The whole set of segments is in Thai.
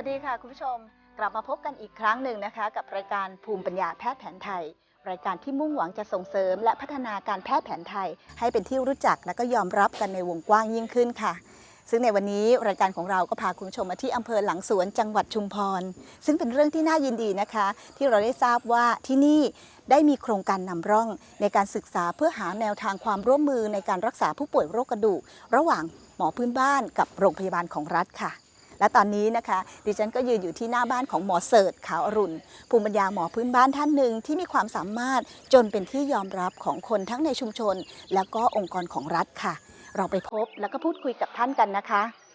วัสดีค่ะคุณผู้ชม กลับมาพบกันอีกครั้งหนึ่งนะคะ กับรายการภูมิปัญญาแพทย์แผนไทย รายการที่มุ่งหวังจะส่งเสริม และพัฒนาการแพทย์แผนไทย ให้เป็นที่รู้จักและก็ยอมรับกันในวงกว้างยิ่งขึ้นค่ะ ซึ่งในวันนี้รายการของเราก็พาคุณผู้ชมมาที่อำเภอหลังสวนจังหวัดชุมพร ซึ่งเป็นเรื่องที่น่ายินดีนะคะ ที่เราได้ทราบว่าที่นี่ได้มีโครงการนำร่อง ในการศึกษาเพื่อหาแนวทางความร่วมมือในการรักษาผู้ป่วยโรคกระดูก ระหว่างหมอพื้นบ้านกับโรงพยาบาลของรัฐค่ะ และตอนนี้นะคะ ดิฉันก็ยืนอยู่ที่หน้าบ้านของหมอเสิร์ชขาวอรุณ ภูมิปัญญาหมอพื้นบ้านท่านหนึ่งที่มีความสามารถจนเป็นที่ยอมรับของคนทั้งในชุมชน และก็องค์กรของรัฐค่ะ เราไปพบแล้วก็พูดคุยกับท่านกันนะคะ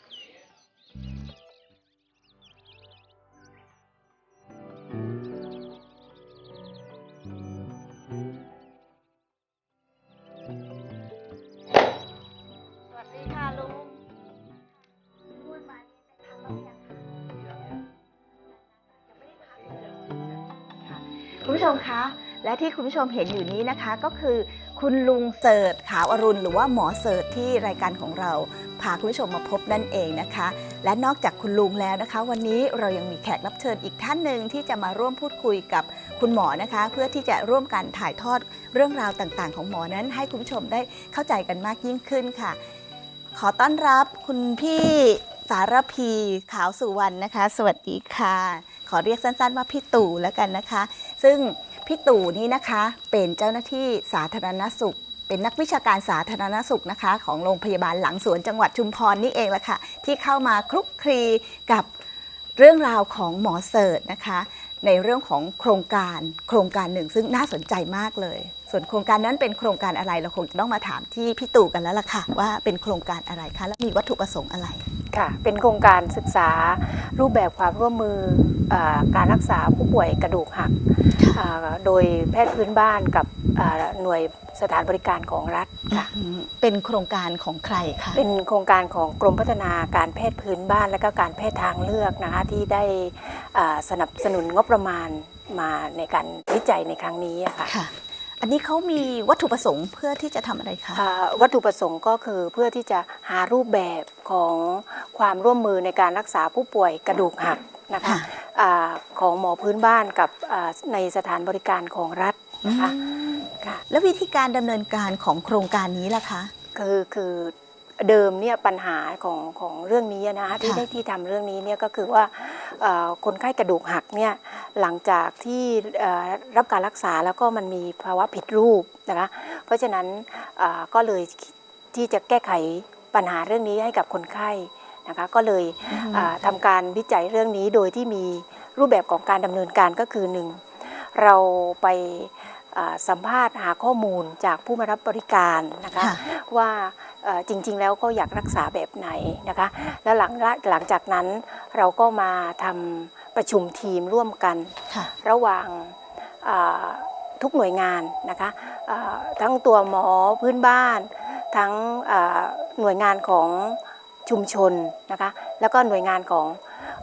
ผู้ชมคะและที่คุณผู้ชมเห็นอยู่นี้นะคะก็คือคุณลุงเสิร์ชขาวอรุณ หรือว่าหมอเสิร์ชที่รายการของเรา พาคุณผู้ชมมาพบนั่นเองนะคะ และนอกจากคุณลุงแล้วนะคะ วันนี้เรายังมีแขกรับเชิญอีกท่านหนึ่งที่จะมาร่วมพูดคุยกับคุณหมอนะคะ เพื่อที่จะร่วมกันถ่ายทอดเรื่องราวต่างๆ ของหมอนั้น ให้คุณผู้ชมได้เข้าใจกันมากยิ่งขึ้นค่ะ ขอต้อนรับคุณพี่สารพีขาวสุวรรณนะคะ สวัสดีค่ะ ขอเรียกสั้นๆว่าพี่ตู่แล้วกันนะคะ ซึ่งพี่ตู่นี่นะคะเป็นเจ้าหน้าที่สาธารณสุข เป็นนักวิชาการสาธารณสุขนะคะ ของโรงพยาบาลหลังสวนจังหวัดชุมพรนี่เองละค่ะ ที่เข้ามาคลุกคลีกับเรื่องราวของหมอเสิร์ชนะคะ ในเรื่องของโครงการโครงการหนึ่งซึ่งน่าสนใจมากเลย ส่วนโครงการนั้นเป็นโครงการอะไรเราคงจะต้องมาถามที่พี่ตู่กันแล้วล่ะค่ะ ว่าเป็นโครงการอะไรคะและมีวัตถุประสงค์อะไรค่ะ เป็นโครงการศึกษารูปแบบความร่วมมืออาการรักษาผู้ป่วยกระดูกหักอ่าโดยแพทย์พื้นบ้านกับอ่าหน่วยสถานบริการของรัฐค่ะอืมเป็นโครงการของใครคะ เป็นโครงการของกรมพัฒนาการแพทย์พื้นบ้านและก็การแพทย์ทางเลือกนะคะที่ได้อ่าสนับสนุนงบประมาณมาในการวิจัยในครั้งนี้อะค่ะค่ะ อันนี้เขามีวัตถุประสงค์เพื่อที่จะทำอะไรคะ อ่าวัตถุประสงค์ก็คือเพื่อที่จะหารูปแบบของความร่วมมือในการรักษาผู้ป่วยกระดูกหักนะคะค่ะ อาของหมอพื้นบ้านกับอ่าในสถานบริการของรัฐนะคะอืมค่ะแล้ววิธีการดำเนินการของโครงการนี้ล่ะคะ คือคือ เดิมเนี่ยปัญหาของของเรื่องนี้นะคะที่ค่ะได้ที่ทำเรื่องนี้เนี่ยก็คือว่าเอ่อคนไข้กระดูกหักเนี่ยหลังจากที่เอ่อรับการรักษาแล้วก็มันมีภาวะผิดรูปนะคะเพราะฉะนั้นอ่าก็เลยที่จะแก้ไขปัญหาเรื่องนี้ให้กับคนไข้นะคะก็เลยอ่าทำการวิจัยเรื่องนี้โดยที่มีรูปแบบของการดำเนินการก็คือหนึ่งเราไปอ่าสัมภาษณ์หาข้อมูลจากผู้มารับบริการนะคะค่ะว่าเอ่อ จริง ๆ แล้วก็อยากรักษาแบบไหนนะคะ แล้วหลังหลังจากนั้นเราก็มาทำประชุมทีมร่วมกันค่ะระหว่างอ่าทุกหน่วยงานนะคะอ่าทั้งตัวหมอพื้นบ้าน ทั้งอ่าหน่วยงานของชุมชนนะคะ แล้วก็หน่วยงานของ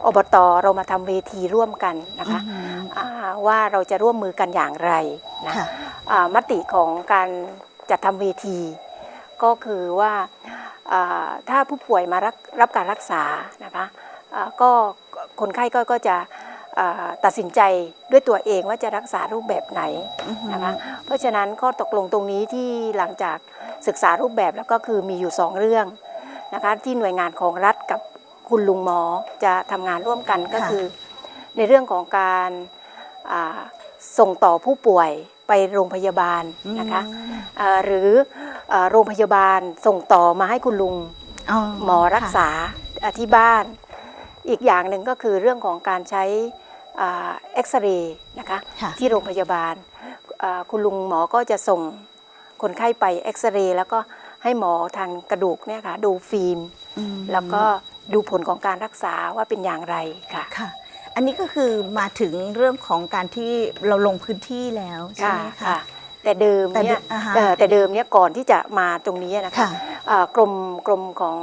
อบตเรามาทำเวทีร่วมกันนะคะอืมอ่าว่าเราจะร่วมมือกันอย่างไรนะค่ะอ่ามติของการจัดทำเวที ก็คือว่าอ่าถ้าผู้ป่วยมารับรับการรักษานะคะอ่าก็คนไข้ก็ก็จะอ่าตัดสินใจด้วยตัวเองว่าจะรักษารูปแบบไหนอือหือนะคะเพราะฉะนั้นก็ตกลงตรงนี้ที่หลังจากศึกษารูปแบบแล้วก็คือมีอยู่สองเรื่องนะคะที่หน่วยงานของรัฐกับคุณลุงหมอจะทำงานร่วมกันก็คือ ในเรื่องของการอ่าส่งต่อผู้ป่วย ไปโรงพยาบาลนะคะอ่าหรืออ่าโรงพยาบาลส่งต่อมาให้คุณลุงอ๋อหมอรักษาอ่าที่บ้าน อีกอย่างหนึ่งก็คือเรื่องของการใช้อ่าเอ็กซเรย์นะคะค่ะที่โรงพยาบาลอ่าคุณลุงหมอก็จะส่งคนไข้ไปเอ็กซเรย์แล้วก็ให้หมอทางกระดูกเนี่ยค่ะดูฟิล์มอืมแล้วก็ดูผลของการรักษาว่าเป็นอย่างไรค่ะค่ะ อันนี้ก็คือมาถึงเรื่องของการที่เราลงพื้นที่แล้วใช่ไหมคะ แต่เดิมเนี่ยแต่เดิมอ่าฮะเอ่อแต่เดิมเนี่ยก่อนที่จะมาตรงนี้นะคะค่ะ อ่ากรมกรมของ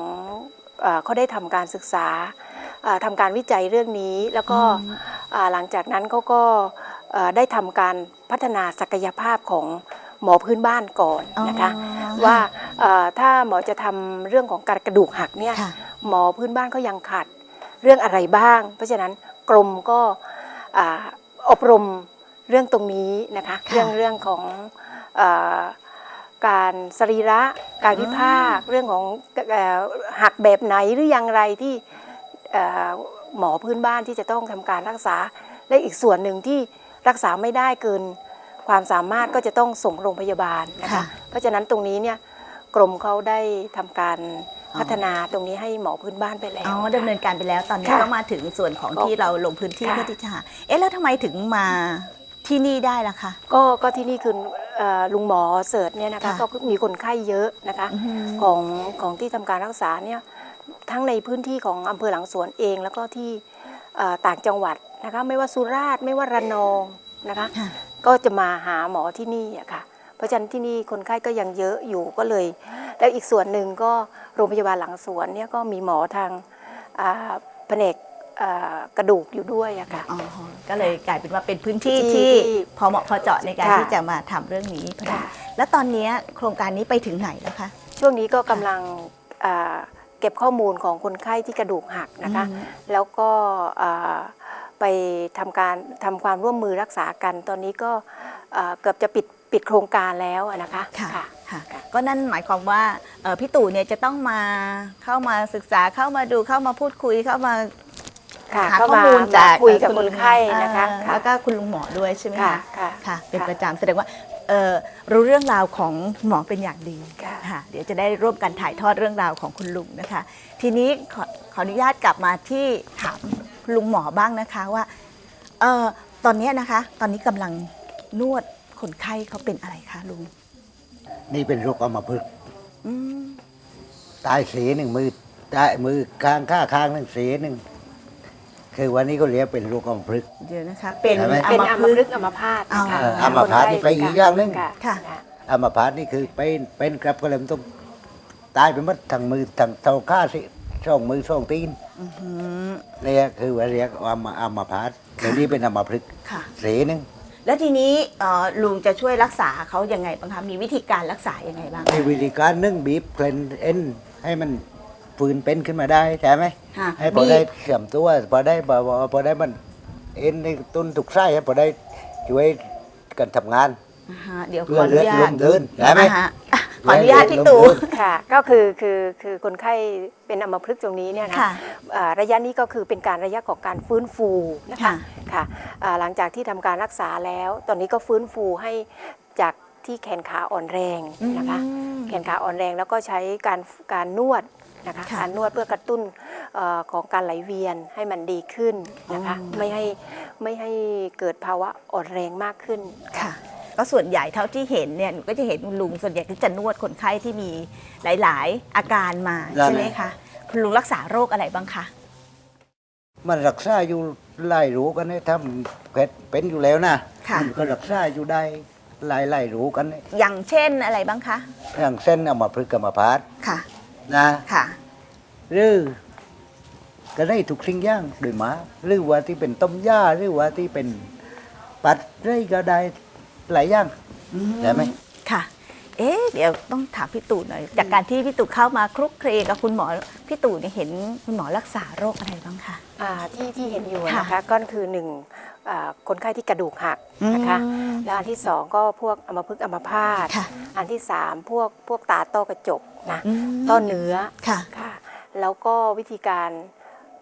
อ่าเขาได้ทำการศึกษาอ่าทำการวิจัยเรื่องนี้ แล้วก็อืมอ่าหลังจากนั้นเขาก็อ่าได้ทำการพัฒนาศักยภาพของหมอพื้นบ้านก่อนนะคะ อ๋อว่าอ่าถ้าหมอจะทำเรื่องของการกระดูกหักเนี่ย ค่ะ หมอพื้นบ้านเขายังขาดเรื่องอะไรบ้าง เพราะฉะนั้น กรมก็อ่าอบรมเรื่องตรงนี้นะคะค่ะเรื่องเรื่องของอาการสรีระการวิภาค เรื่องของเอ่อหักแบบไหนหรืออย่างไรที่เอ่อหมอพื้นบ้านที่จะต้องทำการรักษา และอีกส่วนหนึ่งที่รักษาไม่ได้เกินความสามารถก็จะต้องส่งโรงพยาบาลนะคะค่ะเพราะฉะนั้นตรงนี้เนี่ยกรมเขาได้ทำการอ๋อ พัฒนาตรงนี้ให้หมอพื้นบ้านไปแล้วอ๋อดำเนินการไปแล้วตอนนี้ค่ะก็มาถึงส่วนของก็ที่เราลงพื้นที่ค่ะเพื่อที่จะหาเอ๊ะแล้วทำไมถึงมาที่นี่ได้ล่ะคะก็ก็ที่นี่คือเอ่อลุงหมอเสิร์ชเนี่ยนะคะค่ะก็มีคนไข้เยอะนะคะอือหือของของที่ทำการรักษาเนี่ยทั้งในพื้นที่ของอำเภอหลังสวนเอง แล้วก็ที่เอ่อต่างจังหวัดนะคะไม่ว่าสุราษฎร์ไม่ว่าระนองนะคะค่ะก็จะมาหาหมอที่นี่อะค่ะ เพราะฉะนั้นที่นี่คนไข้ก็ยังเยอะอยู่ก็เลย แล้วอีกส่วนหนึ่งก็โรงพยาบาลหลังสวนเนี่ยก็มีหมอทางอ่าแผนกอ่ากระดูกอยู่ด้วยอะค่ะอ๋อก็เลยกลายเป็นว่าเป็นพื้นที่ที่ที่ที่พอเหมาะพอเจาะในการค่ะที่จะมาทำเรื่องนี้พอดีค่ะแล้วตอนนี้โครงการนี้ไปถึงไหนแล้วคะช่วงนี้ก็กำลังอ่าเก็บข้อมูลของคนไข้ที่กระดูกหักนะคะอืมแล้วก็อ่าไปทำการทำความร่วมมือรักษากัน ตอนนี้ก็อ่าเกือบจะปิด ปิดโครงการแล้วอะนะคะค่ะค่ะค่ะค่ะก็นั่นหมายความว่าเอ่อพี่ตู่เนี่ยจะต้องมาเข้ามาศึกษาเข้ามาดูเข้ามาพูดคุยเข้ามาค่ะหาเข้าข้อมามูลจากคุยกับคนไข้นะคะอ่าค่ะแล้วก็คุณลุงหมอด้วยใช่ไหมค่ะคะค่ะค่ะเป็นค่ะประจำแสดงว่าเอ่อรู้เรื่องราวของหมอเป็นอย่างดีค่ะค่ะเดี๋ยวจะได้ร่วมกันถ่ายทอดเรื่องราวของคุณลุงนะคะ ทีนี้ขอขออนุญาตกลับมาที่ถามคุณลุงหมอบ้างนะคะว่าเอ่อตอนเนี้ยนะคะ ตอนนี้กำลังนวด คนไข้เขาเป็นอะไรคะลุง นี่เป็นโรคอัมพฤกษ์อืมตายเสียหนึ่งมือตายมือข้างข้าข้างหนึ่งเสียหนึ่งคือวันนี้ก็เรียกเป็นโรคอัมพฤกษ์ เดี๋ยวนะคะ เป็นใช่ไหม อัเป็นมอัมพพฤฤกกษ์ ษ์อัมพาตอ๋อนะคะเอออัมพาตนี่ไปอีกอย่างหนึ่ง ค่ะค่ะอัมพาตนี่คือเป็นเป็นกลับก็เลยมันต้องตายไปหมดทั้งมือทั้งเท้าข้าสิช่องมือช่องตีนอือหือ เนี่ยคือว่าเรียกอัมอัมพาตเดี๋ยวนี้เป็นอัมพฤกษ์ค่ะเสียหนึ่ง แล้วทีนี้เอ่อลุงจะช่วยรักษาเขายังไงบ้างคะ มีวิธีการรักษายังไงบ้างมีวิธีการนึ่งบีบเคลนเอ็นให้มันฟื้นเป็นขึ้นมาได้ใช่ไหม ค่ะให้พอได้เสื่อมตัวพอได้พอพอพอได้มันเอ็นในต้นตุกไส้ให้พอได้ช่วยกันทำงาน อ่าฮะเดี๋ยวขเพื่อออนุเลือดญาลตมเดินได้ไหม อ่าฮะอะข ออนุญาตพี่ตู่ค่ะก็คือคือคือคนไข้เป็นอัมพฤกษ์ตรงนี้เนี่ยนะค่ะอ่าระยะนี้ก็คือเป็นการระยะของการฟื้นฟูนะคะค่ะ ค่ะอ่าหลังจากที่ทำการรักษาแล้ว ตอนนี้ก็ฟื้นฟูให้จากที่แขนขาอ่อนแรงนะคะอืมแขนขาอ่อนแรงแล้วก็ใช้การการนวดนะคะค่ะการนวดเพื่อกระตุ้นเออของการไหลเวียนให้มันดีขึ้นนะคะอืมไม่ให้ไม่ให้เกิดภาวะอ่อนแรงมากขึ้น ค่ะ ก็ส่วนใหญ่เท่าที่เห็นเนี่ยหนูก็จะเห็นคุณลุงส่วนใหญ่ที่จะนวดคนไข้ที่มีหลาย ๆ อาการมานั่นใช่ไหมแหละคะคุณลุงรักษาโรคอะไรบ้างคะมันรักษาอยู่ไล่รู้กันเนี่ยถ้าเกิดเป็นอยู่แล้วนะค่ะ มันก็รักษาอยู่ได้ไล่ไล่รู้กันเนี่ยอย่างเช่นอะไรบ้างคะอย่างเส้นอัมพฤกษ์อัมพาตค่ะนะค่ะ หรือก็ได้ทุกสิ่งอย่างโดยมาหรือว่าที่เป็นต้มย่าหรือว่าที่เป็นปัดไรก็ได้ หลายอย่างได้ไหมค่ะ เอ๊ะเดี๋ยวต้องถามพี่ตู่หน่อย จากการที่พี่ตู่เข้ามาคลุกคลีกับคุณหมอพี่ตู่เนี่ยเห็นคุณหมอรักษาโรคอะไรบ้างคะอ่าที่ที่เห็นอยู่ค่ะนะคะก็คือหนึ่งอ่าคนไข้ที่กระดูกหักนะคะอืม แล้วอันที่สองก็พวกอัมพฤกษ์อัมพาตค่ะ อันที่สามพวกพวกตาต้อกระจกนะอืมต้อเนื้อค่ะ ค่ะ แล้วก็วิธีการ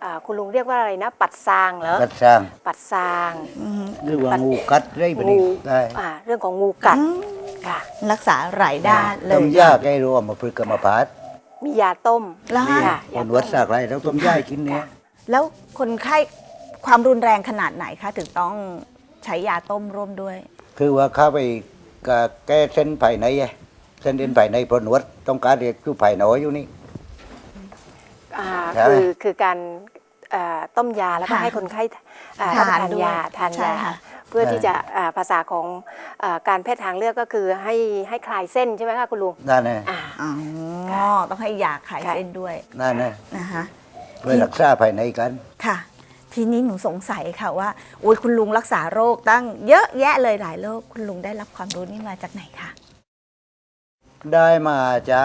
อ่าคุณลุงเรียกว่าอะไรนะ ปัดซางเหรอ กัดสร้างปัดซางอืมหรือว่างูกัดไรแบบงูนี้ได้อ่าเรื่องของงูกัดอืมค่ะ รักษาหลายด้านเลต้ยมย่าแก้รู้อัมพฤกษ์อัมพาตมียาต้มแล้วนี่ค่ะคนวัดสากไรแล้วต้มย่าให้กินเนี่ยแล้วคนไข้ความรุนแรงขนาดไหนคะ ถึงต้องใช้ยาต้มร่วมด้วย คือว่าเข้าไปกะแก้เส้นภายในไงเส้นเอ็นภายในเพราะหนวดต้องการเรียกอยู่ภายในอยู่นี่ อ่าใช่ไหมคือคือการอ่าต้มยาแล้วก็ค่ะให้คนไข้อ่าทานรับประทานด้วยยาทานใช่ยาค่ะ เพื่อที่จะอ่าภาษาของอาการแพทย์ทางเลือกก็คือให้ให้คลายเส้นใช่ไหมคะคุณลุงนั่นแน่อ่า อ๋อ ต้องให้ยาคลายค่ะ เส้นด้วยนั่นแน่นะคะ เพื่อรักษาภายในกัน ค่ะ ทีนี้หนูสงสัยค่ะว่าโอ้ยคุณลุงรักษาโรคตั้งเยอะแยะเลยหลายโรคคุณลุงได้รับความรู้นี่มาจากไหนคะ ได้มาจะ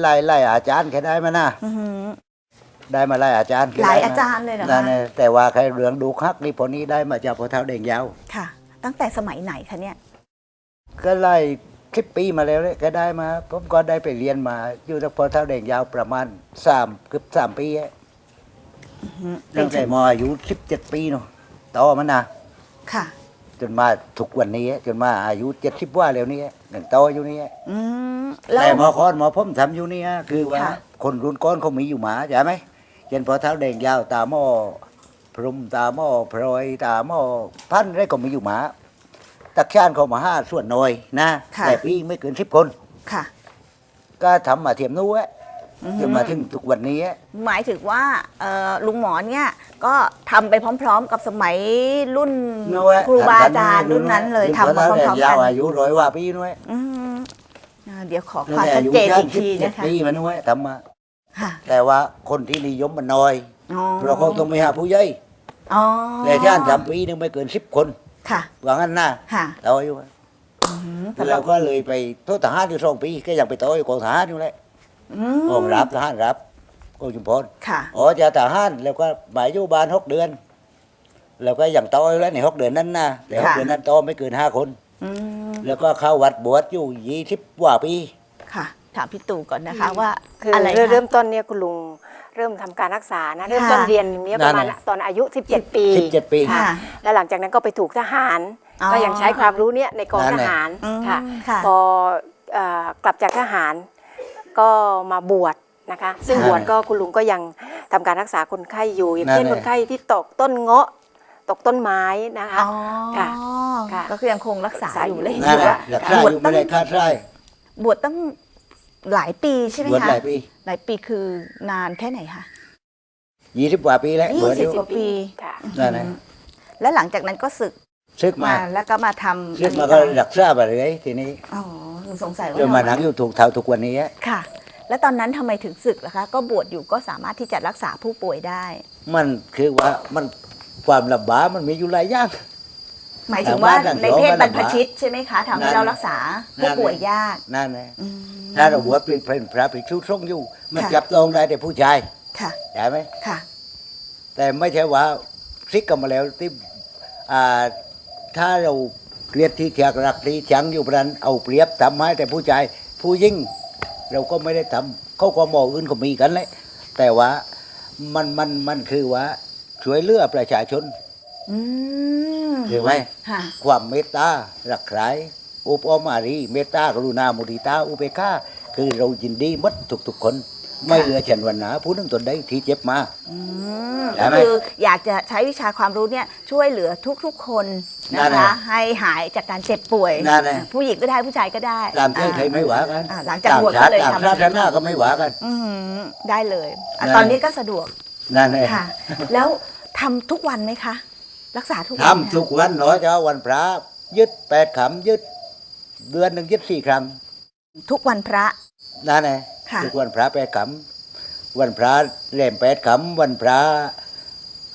ไล่ไล่อาจารย์แค่ได้มานะอือหือ ได้มาหลายอาจารย์หลายได้มอาจารย์เลยเหรอนั่คะนน่ะแต่ว่าใครเรื่องดูฮักนี่พอนี้ได้มาจากพอเท้าเด่งยาว ค่ะ ตั้งแต่สมัยไหนคะเนี่ย ก็ไล่คลิปปีมาแล้วเลยก็ได้มา ผมก็ได้ไปเรียนมา อยู่ที่พอเท้าเด่งยาวประมาณสามเกือบสามปีอะตั้งแต่มอายุสิบเจ็ดปีเนาะต่อมานะค่ะ จนมาทุกวันนี้อะจนมาอายุเจ็ดสิบว่าแล้วนี่หนึ่งโตออยู่นี่อืมแล้ว แต่หมอคอนหมอผมทำอยู่นี่ฮะคือว่าค่ะ คนรุ่นก้อนเขามีอยู่หมาใช่ไหมเช่นพอเท้าแดงยาวตาหม้อพรหมตาหม้อพลอยตาหม้อพันอะไรก็มีอยู่หมาตักชานเขามาห้าส่วนน้อยนะค่ะ แต่ปีไม่เกินสิบคน ค่ะ ก็ทำมาเทียมนู้นอือฮึ จนมาถึงทุกวันนี้ หมายถึงว่าเอ่อลุงหมอเนี่ยก็ทำไปพร้อม ๆ กับสมัยรุ่นนู้นครูบาอาจารย์รุ่นนั้นเลยทำมาพร้อมยาวๆกันอายุร้อยกว่าปีนู้นอืมอ่าเดี๋ยวขอคตั้วามงแต่ชัอาดยุเจนย่างอีกสิบทีเจ็ดนะคะปีมานู้นทำมาค่ะแต่ว่าคนที่นิยมมันน้อยอ๋อเพราะเขาต้องไปหาผู้ใหญ่อ๋อแต่ชานทำปีหนึงไม่เกินสิบคนค่ะว่างั้นนะค่ะต่ออยู่อืมสำหรัเราบก็เลยไปโทษทหารอยู่สองปีก็ยังไปต่ออยู่กองทหารอยู่เลย อืมกองรับทหารรับกองชุมพรค่ะอ๋อจะทหารแล้วก็หมายอยู่บ้านหกเดือน แล้วก็ยังต่ออยู่แล้วในหกเดือนนั้นนะแต่หกค่ะเดือนนั้นต่อไม่เกินห้าคนอืมแล้วก็เข้าวัดบวชอยู่ยี่สิบกว่าปีค่ะ ถามพี่ตู่ก่อนนะคะว่าคืออะไรเริ่มคะเริ่มต้นเนี่ยคุณลุงเริ่มทำการรักษานะเริ่มต้นค่ะเรียนเนี่ยประมาณนั่นน่ะตอนอายุ 17 ปีสิบเจ็ดปีค่ะ แล้วหลังจากนั้นก็ไปถูกทหารอ๋อก็ยังใช้ความรู้เนี่ยในกองนั่ทนแหละหารอืมค่ะค่ะพอเอ่อกลับจากทหาร ก็มาบวชนะคะ ซึ่งนั่นบวชแหละก็คุณลุงก็ยังทำการรักษาคนไข้อยู่ อย่างนั่นเช่นแหละคนไข้ที่ตกต้นเงาะตกต้นไม้นะคะอ๋อค่ะค่ะก็คือยังคงรักษาอยู่เลยนั่นแหละบวชหลักษาอยู่ไม่ได้คาดไส้บวชตั้งหลายปีใช่ไหมบวชคะหลายปีหลายปีคือนานแค่ไหนคะยี่สิบกว่าปีแล้วยี่บวชอสิบยู่กว่าปีค่ะนั่นนะและหลังจากนั้นก็ศึก ซึกมามาแล้วก็มาทำซึกมาก็หลักษาไปเลยทีนี้อ๋อหนูสงสัยว่าจนมานั่งอยู่ถูกเท่าทุกวันนี้ค่ะ แล้วตอนนั้นทำไมถึงศึกล่ะคะ ก็บวชอยู่ก็สามารถที่จะรักษาผู้ป่วยได้ มันคือว่ามันความลำบากมันมีอยู่หลายอย่าง หมายถึงว่าแต่ว่าในเพศแต่บรว่ารพชิตใช่ไหมคะทำให้นั่นเรารักษาผู้ป่วยยากนั่นนะอืม ถ้าเราบวชเป็นเป็นพระภิกษุสงฆ์อยู่ มันค่ะ จับต้องได้แต่ผู้ชายค่ะใช่ไหมค่ะ แต่ไม่ใช่ว่าพลิกกลันมาแล้วที่อ่า ถ้าเราเกลียดที่เถียกรักที่ชังอยู่พรันเอาเปรียบทำให้แต่ผู้ชายผู้ยิ่งเราก็ไม่ได้ทำเขาก็มองอื่นก็มีกันเลยแต่ว่ามันมันมันคือว่าช่วยเหลือประชาชนอืมเห็นไหมค่ะความเมตตารักใครอุปอมอารีเมตตากรุณามุทิตาอุเบกขาคือเรายินดีหมดทุกๆคน ไม่เหลือฉันวันหนาผู้หนึงตนใดที่เจ็บมา อืมได้ก็ไหมคืออยากจะใช้วิชาความรู้เนี่ยช่วยเหลือทุกๆคนนะนั่นคะน่ะให้หายจากการเจ็บป่วย นั่นน่ะผู้หญิงก็ได้ผู้ชายก็ได้ตามใจใครไม่หวากันอ่าหลังจากตามบวชชาก็ติเลยตามทำศาสนาก็ไม่หวากัน อืมได้เลยอะนั่นตอนนี้ก็สะดวกนั่นเองค่ะ แล้วทำทุกวันไหมคะ รักษาทุกวันทำทุกวันหนอเจ้าวันพระยึดแปดขำยึด เดือนหนึ่งยึดสี่ครั้ง ทุกวันพระ นั่นเองค่ะ ทุกวันพระแปดขำวันพระแรมแปดขำวันพระ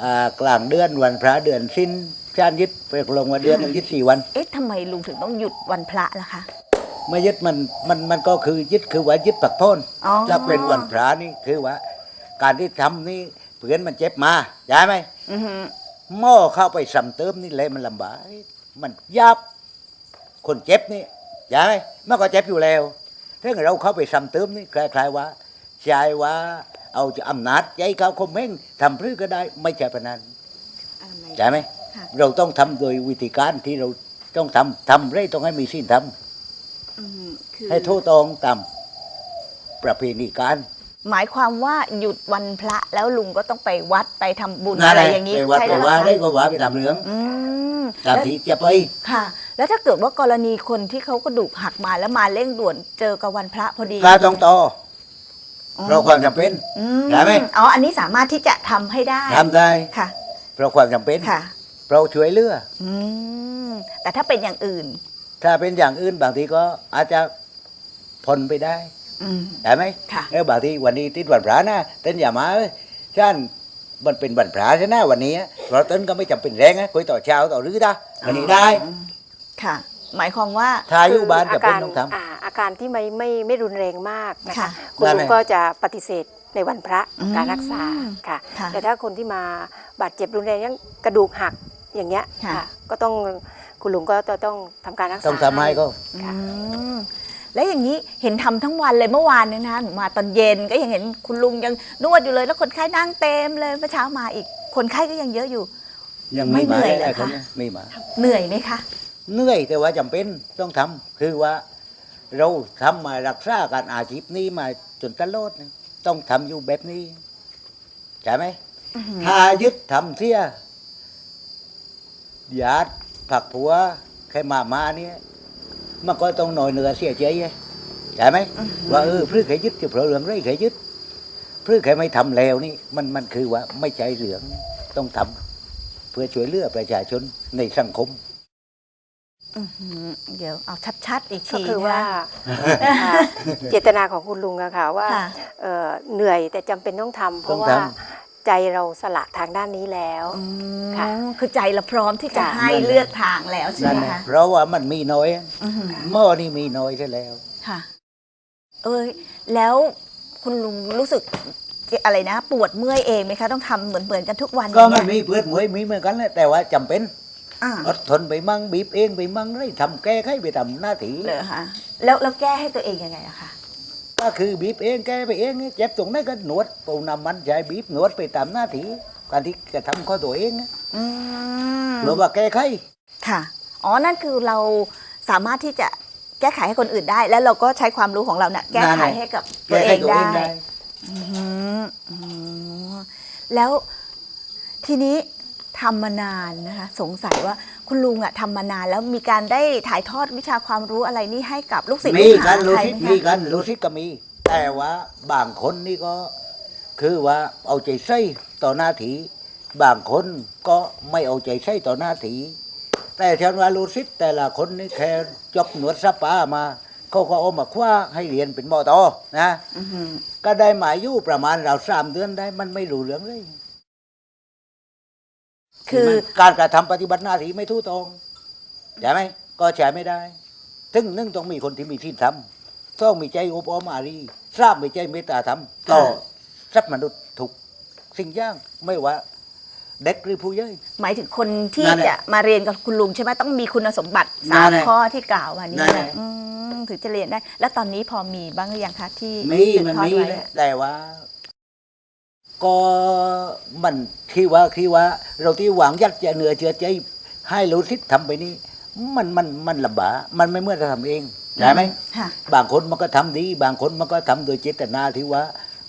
อ่ากลางเดือนวันพระเดือนสิ้นชาติยึดไปลงวันเดือนหนึ่งยึดสี่วัน เอ๊ะทำไมลุงถึงต้องหยุดวันพระล่ะคะ ไม่ยึดมันมันมันก็คือยึดคือว่ายึดปักโพ้นอ๋อ ถ้าเป็นวันพระนี่คือว่า การที่ทำนี่เพื่อนมันเจ็บมาใช่ไหมอือหือหม้อเข้าไปซ้ำเติมนี่เลยมันลำบากมันยับคนเจ็บนี่ใช่ไหมมันก็เจ็บอยู่แล้ว ถ้าเราเข้าไปซ้ำเติมนี่คล้ายๆว่าใช่ว่าเอาจะอำนาจใจเขาคมเม่งทำพื้ก็ได้ไม่ใช่พนันใช่ไหมเราต้องทำโดยวิธีการที่เราต้องทำทำเรื่อยต้องให้มีสิ้นทอืมคือำให้โทษตรงตามประเพณีการหมายความว่าหยุดวันพระแล้วลุงก็ต้องไปวัดไปทำบุญอะไรอย่างนี้ไปวัดไปว่าได้ก็ว่าไปตามเรื่องตามที่จะไปค่ะ แล้วถ้าเกิดว่ากรณีคนที่เขากระดูกหักมาแล้วมาเร่งด่วนเจอกับวันพระพอดีการต้องต่ออ๋อเพราะความจำเป็นอืมได้ไหมอ๋ออันนี้สามารถที่จะทำให้ได้ทำได้ค่ะ เพราะความจำเป็นค่ะเพราะช่วยเหลืออืมแต่ถ้าเป็นอย่างอื่น ถ้าเป็นอย่างอื่นบางทีก็อาจจะพ้นไปได้อืมใช่ไหมค่ะเออบางทีวันนี้ติดวันพระนะเต้นอย่ามาเอ้ยท่านมันเป็นวันพระใช่ไหมวันนี้เพราะเต้นก็ไม่จำเป็นแรงนะคุยต่อเช้าต่อรื้อได้วันนี้ได้ ค่ะ หมายความว่าถ้าอยู่บ้านคืจะเป็นต้องทำ อาอาการที่ไม่ไม่ไม่รุนแรงมากนะคะค่ะคุณนั่นลุงแหละ ก็จะปฏิเสธในวันพระอืมการรักษาค่ะ ค่ะแต่ถ้าคนที่มาบาดเจ็บรุนแรงอยังกระดูกหักอย่างเงี้ยค่ะ ค่ะ ก็ต้องคุณลุงก็จะต้องทำการรักษา ต้องทำให้ก็ค่ะ อืมแล้วอย่างนี้เห็นทำทั้งวันเลยเมื่อวานเนี่ยนะหนูมาตอนเย็นก็ยังเห็นคุณลุงยังนวดอยู่เลย แล้วคนไข้นั่งเต็มเลยเมื่อเช้ามาอีกคนไข้ก็ยังเยอะอยู่ ยังไม่ไม่เหนื่มาอยเหรอไอ้คนคะเนี้ยไม่มา เหนื่อยไหมคะ เหนื่อยแต่ว่าจำเป็นต้องทำคือว่าเราทำมารักษาการอาชีพนี้มาจนตลอดนะต้องทำอยู่แบบนี้ใช่ไหมถ้ายึดทำเสียญาติผักผัวใครมามาเนี่ยมันก็ต้องหน่อยเหนือเสียใจไงใช่ไหมว่าเออเพื่อใครยึดจะเพราะเหลืองไรใครยึดเพื่อใครไม่ทำแล้วนี่ มันมันคือว่าไม่ใช่เหลืองต้องทำเพื่อช่วยเหลือประชาชนในสังคมอื้อหือ เดี๋ยวเอาชัดๆอีกก็ทีคือนะว่าคะอ่าเจตนาของคุณลุงอะค่ะว่าค่ะเอ่อเหนื่อยแต่จำเป็นต้องทำเพต้อราะงว่าทใจเราสละทางด้านนี้แล้วอืมค่ะคือใจเราพร้อมที่จะค่ะให้เลือกทางแล้วใช่นั่นไหมแหละคะเพราะว่ามันมีน้อยอื้อหือหม้อนี่มีน้อยใช่แล้วค่ะ เอ้ยแล้วคุณลุงรู้สึกอะไรนะ ปวดเมื่อยเองไหมคะต้องทำเหมือนเหมือนๆกันทุกวันก็อย่างมัเงี้นยมีเพื่อนหมวยมีเหมือนกันแหละแต่ว่าจำเป็น อ่า อดทนไปมั่งบีบเองไปมั่งไรทำแก้ไขไปทำหน้าที่เหรอคะแล้วแล้วแก้ให้ตัวเองยังไงอะคะก็คือบีบเองแก้ไปเองเจ็บตรงไหนก็หนวดปูน้ำมันใช้บีบหนวดไปตามหน้าที่การที่กระทำข้อตัวเองอืมหรือว่าแก้ไข ค่ะ อ๋อ นั่นคือเราสามารถที่จะแก้ไขให้คนอื่นได้ แล้วเราก็ใช้ความรู้ของเราเนี่ยแก้ไขให้กับตัวแก้เอไขงตัวเองได้ได้ อืมอืมแล้วทีนี้ ทำมานานนะคะสงสัยว่าคุณลุงอะทำมานานแล้วมีการได้ถ่ายทอดวิชาความรู้อะไรนี่ให้กับลูกศิษย์มีลูกกัหานรู้ใครสิไหมมีคะกันรู้สิก็มี แต่ว่าบางคนนี่ก็ คือว่าเอาใจใส่ต่อหน้าที่บางคนก็ไม่เอาใจใส่ต่อหน้าที่แต่ฉันว่ารู้สิแต่ละคนนี่แค่จบหนวดสปามาเขาก็เอามาคว้าให้เรียนเป็นมอตอนะ อื้อหือก็ได้หมายอยู่ประมาณเราสามเดือนได้มันไม่รู้เรื่องเลย คือมันการกระทำปฏิบัติหน้าที่ไม่ถูกต้องใช่ไหมก็ใช้ไม่ได้ถึงหนึ่งต้องมีคนที่มีที่ทำต้องมีใจอบอ้อมอารีทราบมีใจเมตตาธรรมต่อทรัพย์มนุษย์ถูกสิ่งย่างไม่ว่าเด็กหรือผู้ใหญ่หมายถึงคนที่นั่นแหละจะมาเรียนกับคุณลุงใช่ไหมต้องมีคุณสมบัตินั่สานมแหละข้อที่กล่าวมานี้นั่นแหละอืมถึงจะเรียนได้ แล้วตอนนี้พอมีบ้างหรือยังคะที่มีสืบมันทอดมีไว้แหละแต่ว่า ก็มันที่ว่าคือว่า เราที่หวังยัดจะเหนือเชื่อใจให้รู้ทิศทำไปนี่มันมันมันลำบากมันไม่เมื่อจะทำเองใช่ไหมค่ะบางคนมันก็ทำดี บางคนมันก็ทำโดยเจตนาที่ว่า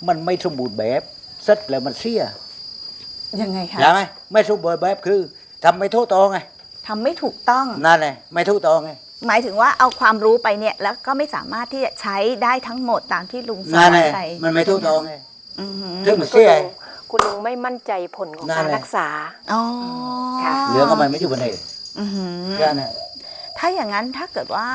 มันไม่สมบูรณ์แบบเสร็จแล้วมันเสียยังไงคะใช่ไหมไม่สมบูรณ์แบบคือทำไม่ถูกต้องไงทำไม่ถูกต้องนั่นไงไม่ถูกต้องไงหมายถึงว่าเอาความรู้ไปเนี่ย แล้วก็ไม่สามารถที่จะใช้ได้ทั้งหมดตามที่ลุงสอนั่นนไงไปมันไม่ถูกต้องไง อือหือถึงมันคุณเสียลุงคุณลุงไม่มั่นใจผลของนั่กานรแหละ รักษา อ๋อค่ะ เหลืองก็มันไม่อยู่บนไหนอือหือแค่นั้นถ้าอย่างนั้นถ้าเกิดว่า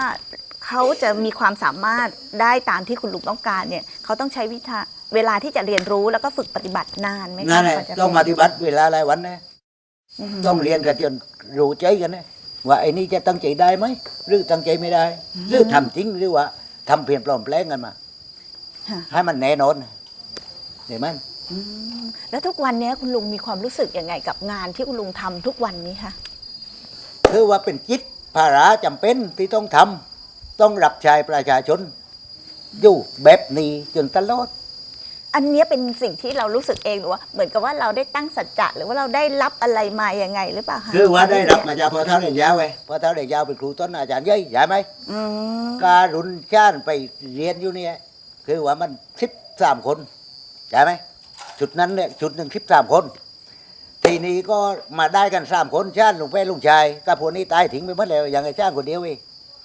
เขาจะมีความสามารถได้ตามที่คุณลุงต้องการเนี่ยเขาต้องใช้วิชาเวลาที่จะเรียนรู้แล้วก็ฝึกปฏิบัตินานไหมคะนั่นแหละกว่าจะต้องปฏิบัติเวลาหลายวันนะอือหือต้องเรียนกันจนรู้ใจกันนะว่าไอ้นี่จะตั้งใจได้ไหมหรือตั้งใจไม่ได้ หรือทำจริงหรือว่าทำเพียงปลอมแปลงกันมา ค่ะให้มันแน่นอน เห็นไหมอืมแล้วทุกวันเนี้ยคุณลุงมีความรู้สึกยังไงกับงานที่คุณลุงทำทุกวันนี้คะคือว่าเป็นจิตภาระจำเป็นที่ต้องทำต้องรับใช้ประชาชน อยู่แบบนี้จนตลอด อันเนี้ยเป็นสิ่งที่เรารู้สึกเองหรือว่าเหมือนกับว่าเราได้ตั้งสัจจะหรือว่าเราได้รับอะไรมายังไงหรือเปล่าคะคือว่าได้รับมาจากพ่อเท่าเด็กยาวไงพ่อเท่าเด็กยาวเป็นครูต้นอาจารย์เย้ยใช่ไหมอืมการุนชาติไปเรียนอยู่เนี่ยคือว่ามันสิบสามคน ใช่ไหมจุดนั้นเนี่ยจุดหนึ่งสิบสามคน ทีนี้ก็มาได้กันสามคนชาติลุงแป้ลุงชายกับพวกนี้ตายทิ้งไปหมดแล้วอย่างไอ้ชาติคนเดียวเอง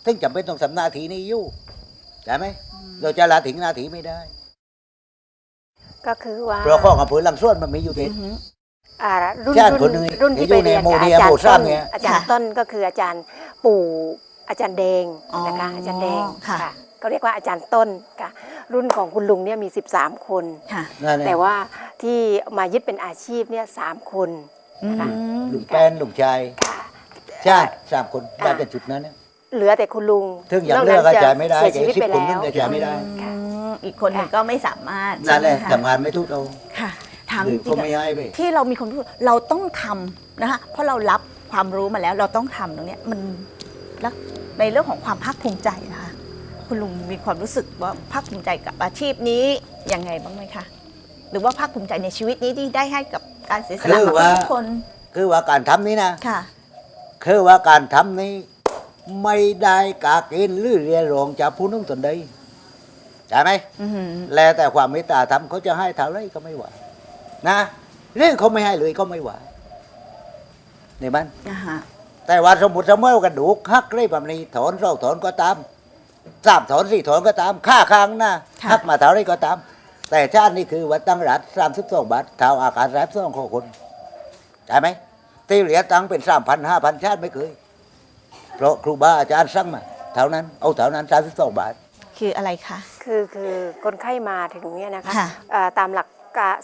ถึงจำเป็นต้องสำนาทีนี้อยู่ใช่ไหมเราจะละทิ้งหนาทีไม่ได้ ก็คือว่าเพราะข้อกับผืนหลังส่วนมันมีอยู่เด็ดอ่ารุ่นญาติครุ่นนหนึ่งรุ่นที่เดี๋ไปยวอยู่เรียนในกับโมอาจารย์ต้นเดียโมสร้างเนี่ยอาจารย์ต้นก็คืออาจารย์ปู่อาจารย์แดงนะคะอ๋อออาจารย์แดงค่ะ ค่ะก็เรียกว่าอาจารย์ต้นค่ะรุ่นของคุณลุงเนี่ยมี 13 คน ค่ะ นั่นแหละแต่ว่าที่มายึดเป็นอาชีพเนี่ยสามคนอืมค่ะลุงแป้นลุงชายค่ะ ชาติสามคนได้เป็นจุดนั้นเนี่ย เหลือแต่คุณลุงถึงอย่างนเลือกนั้นก็จ่ายไม่ได้เสียแกชีวิตสิบไปคนแล้นึงวก็จ่ายไม่ได้ค่ะอืมอีกคนหนึ่งก็ไม่สามารถนั่นแหละใช่ไมคทำงานไม่ทุกเราค่ะถามหจรือริเขางๆไม่อะให้ไป ที่เรามีความรู้เราต้องทำนะคะเพราะเรารับความรู้มาแล้วเราต้องทำตรงเนี้ยมันแล้วในเรื่องของความภาคภูมิใจนะ คะคุณลุงมีความรู้สึกว่าภาคภูมิใจกับอาชีพนี้ยังไงบ้างไหมคะ หรือว่าภาคภูมิใจในชีวิตนี้ที่ได้ให้กับการเสียสละคือของว่าทุกคน คือว่าการทำนี้นะค่ะ คือว่าการทำนี้ ไม่ได้กาเกณฑ์หรือเรียนรองจากผู้นุ่งตนใดใช่ไหมอือหือแล้วแต่ความเมตตาทำเขาจะให้เท่าไรก็ไม่ว่านะเรื่องเขาไม่ให้เลยก็ไม่ว่านี่มันอ่าฮะแต่ว่าสมมติสมมติว่ากระดูกหักเลยแบบนี้ถอนเราถอนก็ตาม สามถอนสี่ถอนก็ตามค่าค้างนะหักมาเท่าไรก็ตาม แต่ชาตินี่คือว่าตั้งรัฐสามสิบสองบาทเท่าอาคารสามสิบสองของคนใช่ไหมตีเหลือตังค์เป็นสามพันห้าพันชาติไม่เคย เพราะครูบาอาจารย์สั่งมาเท่านั้นเอาเท่านั้นสามสิบสองบาท คืออะไรคะ คือคือคนไข้มาถึงเนี่ยนะคะค่ะ เอ่อตามหลัก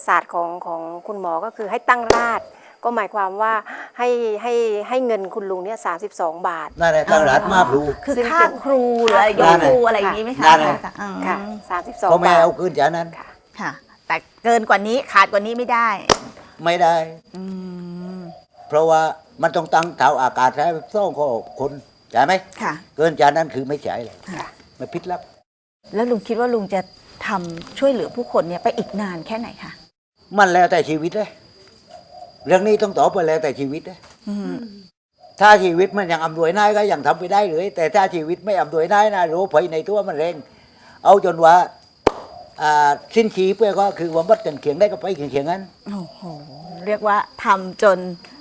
ศาสตร์ของของคุณหมอก็คือให้ตั้งราช ก็หมายความว่าให้ให้ให้เงินคุณลุงเนี่ยสาบาทนั่นแหละตั้งรัฐมาพลู คือซึ่งค่าเป็นครูหรืออะไรยนั่กนแหละครูอะไรอย่างนี้ไหมคะนั่นแหละค่ะอืมค่ะสามสิบสองเขาไม่บาท เอาคืนจากนั้น ค่ะ ค่ะ แต่เกินกว่านี้ขาดกว่านี้ไม่ได้ ไม่ได้ อืม เพราะว่ามันต้องตั้งเท่าอากาศใช้ส่องของคนใช่ไหม ค่ะ เกินจากนั้นคือไม่ใช่เลยค่ะไม่พิษลักแล้วลุงคิดว่าลุงจะทำช่วยเหลือผู้คนเนี่ยไปอีกนานแค่ไหนคะ มันแล้วแต่ชีวิตเลย เรื่องนี้ต้องตอบไปแล้วแต่ชีวิตเลยอืมถ้าชีวิตมันยังอำนวยได้ก็ยังทำไปได้เลยแต่ถ้าชีวิตไม่อำนวยได้นะรู้ภัยในตัวมันแรงเอาจนว่าอ่าสิ้นชีพไปก็คือว่ามัดกันเขียงได้ก็ไปเขียงเขียงนั้นโอ้โหเรียกว่าทำจน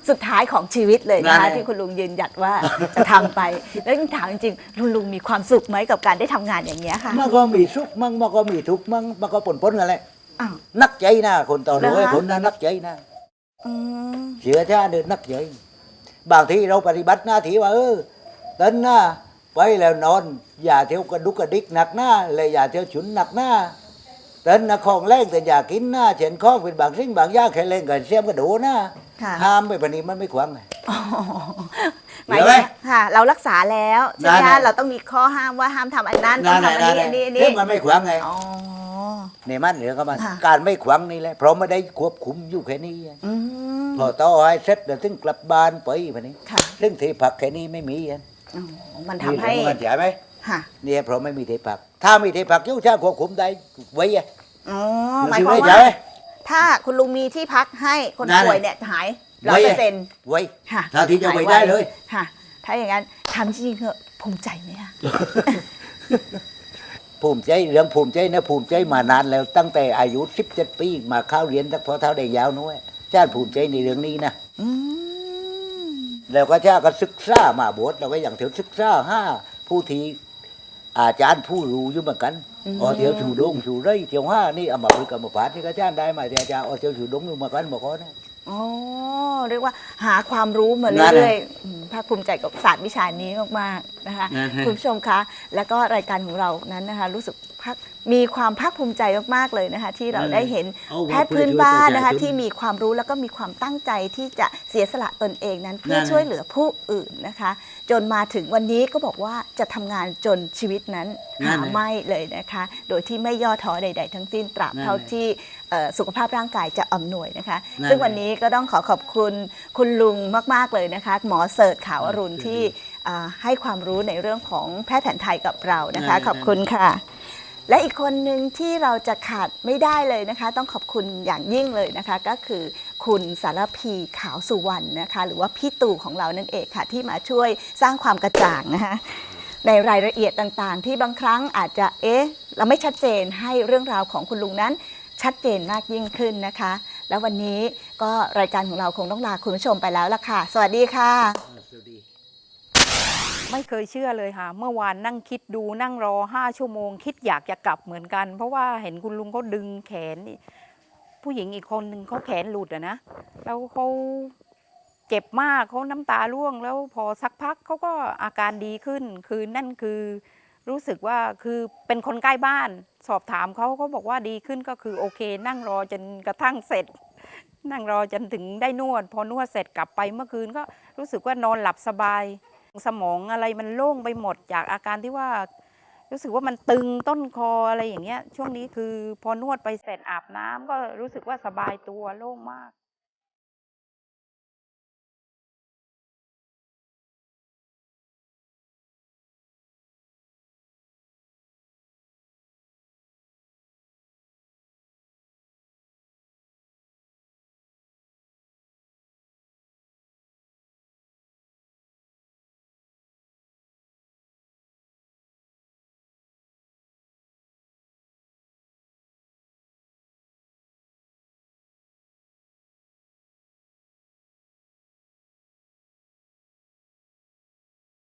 สุดท้ายของชีวิตเลยนั่นะนคะแหละที่คุณลุงยืนหยัดว่าจะทำไป แล้วยังถามจริงๆลุงลุงมีความสุขไหมกับการได้ทำงานอย่างเงี้ยค่ะมันก็มีสุขมั่งมันก็มีทุกข์มั่งมันก็ปนปนกันแหละอ้าวนักใจนะคนต่อรวยเหรอคะคนนั้นนักใจนะ อืมเชื่อชาเดินนักใจบางทีเราปฏิบัติหน้าที่ว่าเออเต้นหน้าไปแล้วนอน อย่าเที่ยวกระดุกกระดิกหนักหน้าเลยอย่าเที่ยวฉุนหนักหน้าเต้นนะของแรงแต่อย่ากินหน้าเฉนข้องเป็นบางสิ่งบางอย่างแค่เล่นกันเสียมกระโดดนะค่ะห้ามไปปานนี้มันไม่ขวางไง อ๋อหเดี๋มายยวถึไหมงค่ะ เรารักษาแล้วใช่ไหมนั่นคะน่ะเราต้องมีข้อห้ามว่าห้ามทำอันนั้นต้องทำอันนี้อันนี้อันนี้เรื่องมันไม่ขวางไง อ๋อ เนี่ยมันเหลือก็มันค่ะ การไม่ขวางนี่แหละเพราะไม่ได้ควบคุมอยู่แค่นี้อืมพอต่อให้เสร็จแล้วถึงกลับบ้านไปปานนี้ค่ะเรื่องที่พักแค่นี้ไม่มีอะอ๋อมันทำให้นี่เรื่องมันใช่ไหมค่ะเนี่ยเพราะไม่มีที่พัก ถ้ามีที่พักอยุ่ชาควบคุมได้ไว้อะอ๋อหมัมายนความไม่ว่าใช่ถ้าคุณลุงมีที่พักให้คนนั่น ป่วยน่ะเนี่ยหายไว้ร้อยเปออะร์เซ็นต์ไว้ ค่ะถ้าที่จะหไว้ได้เลย ค่ะ ถ้าอย่างนั้นทำจริงๆเหอะภูมิใจไหมคะ ภูมิใจเรื่องภูมิใจนะภูมิใจมานานแล้ว ตั้งแต่อายุ17ปีมาเข้าเรียนตั้งพอเท่าได้ยาวน้อยชาติภูมิใจในเรื่องนี้นะอืมแล้วก็ชาติก็ศึกษามาบทเราก็อย่างเถียวศึกษาห้าผู้ที่อาจารย์ผู้รู้อยู่เหมือนกันอ๋อเที่ยวชูดงชูไรเที่ยวห้านี่เอามาพึกษ์เอามาผาดนี่ก็อาจารย์ได้มาที่อาจารย์อ๋อเที่ยวชูดงอยู่เหมือนกันบอกเขานะอ๋อเรียกว่า หาความรู้มานั่นเรื่น่ะอยๆอืม ภาคภูมิใจกับศาสตร์วิชานี้มากๆนะคะนั่นฮะ คุณผู้ชมคะ แล้วก็รายการของเรานั้นนะคะ รู้สึกภาคมีความภาคภูมิใจมากๆเลยนะคะ ที่เราได้เห็นเอาแพทย์พื้นบ้านนะคะ เพื่อช่วยที่มีความรู้แล้วก็มีความตั้งใจที่จะเสียสละตนเองนั้น เพื่อนั่นช่วยเหลือผู้อื่นนะคะ จนมาถึงวันนี้ก็บอกว่าจะทำงานจนชีวิตนั้นนั่หานน่ะ ไม่เลยนะคะ โดยที่ไม่ย่อท้อใด ๆ ทั้งสิ้นตราบนั่นเท่าน่ะที่เอ่อสุขภาพร่างกายจะอำนวยนะคะนั่นซึ่งน่ะวันนี้ก็ต้องขอขอบคุณคุณลุงมาก ๆ เลยนะคะ หมอเสิร์ชขาวอรุณครับที่อ่าให้ความรู้ในเรื่องของแพทย์แผนไทยกับเรานะคะนั่นน่ะขอบคุณค่ะ และอีกคนหนึ่งที่เราจะขาดไม่ได้เลยนะคะ ต้องขอบคุณอย่างยิ่งเลยนะคะ ก็คือคุณสารพีขาวสุวรรณนะคะ หรือว่าพี่ตู่ของเรานั่นเองค่ะ ที่มาช่วยสร้างความกระจ่างนะคะในรายละเอียดต่างๆ ที่บางครั้งอาจจะเอ๊ะเราไม่ชัดเจนให้เรื่องราวของคุณลุงนั้นชัดเจนมากยิ่งขึ้นนะคะ แล้ววันนี้ก็รายการของเราคงต้องลาคุณผู้ชมไปแล้วล่ะค่ะ สวัสดีค่ะ ไม่เคยเชื่อเลยค่ะ เมื่อวานนั่งคิดดูนั่งรอห้าชั่วโมง คิดอยากจะกลับเหมือนกัน เพราะว่าเห็นคุณลุงเขาดึงแขน ผู้หญิงอีกคนหนึ่งเขาแขนหลุดอะนะแล้วเขาเจ็บมากเขาน้ำตาร่วง แล้วพอสักพักเขาก็อาการดีขึ้น คือนั่นคือรู้สึกว่าคือเป็นคนใกล้บ้าน สอบถามเขาเขาบอกว่าดีขึ้นก็คือโอเค นั่งรอจนกระทั่งเสร็จ นั่งรอจนถึงได้นวด พอนวดเสร็จกลับไปเมื่อคืนก็รู้สึกว่านอนหลับสบาย สมองอะไรมันโล่งไปหมดจากอาการที่ว่า รู้สึกว่ามันตึงต้นคออะไรอย่างเงี้ย ช่วงนี้คือพอนวดไปเสร็จอาบน้ำก็รู้สึกว่าสบายตัวโล่งมาก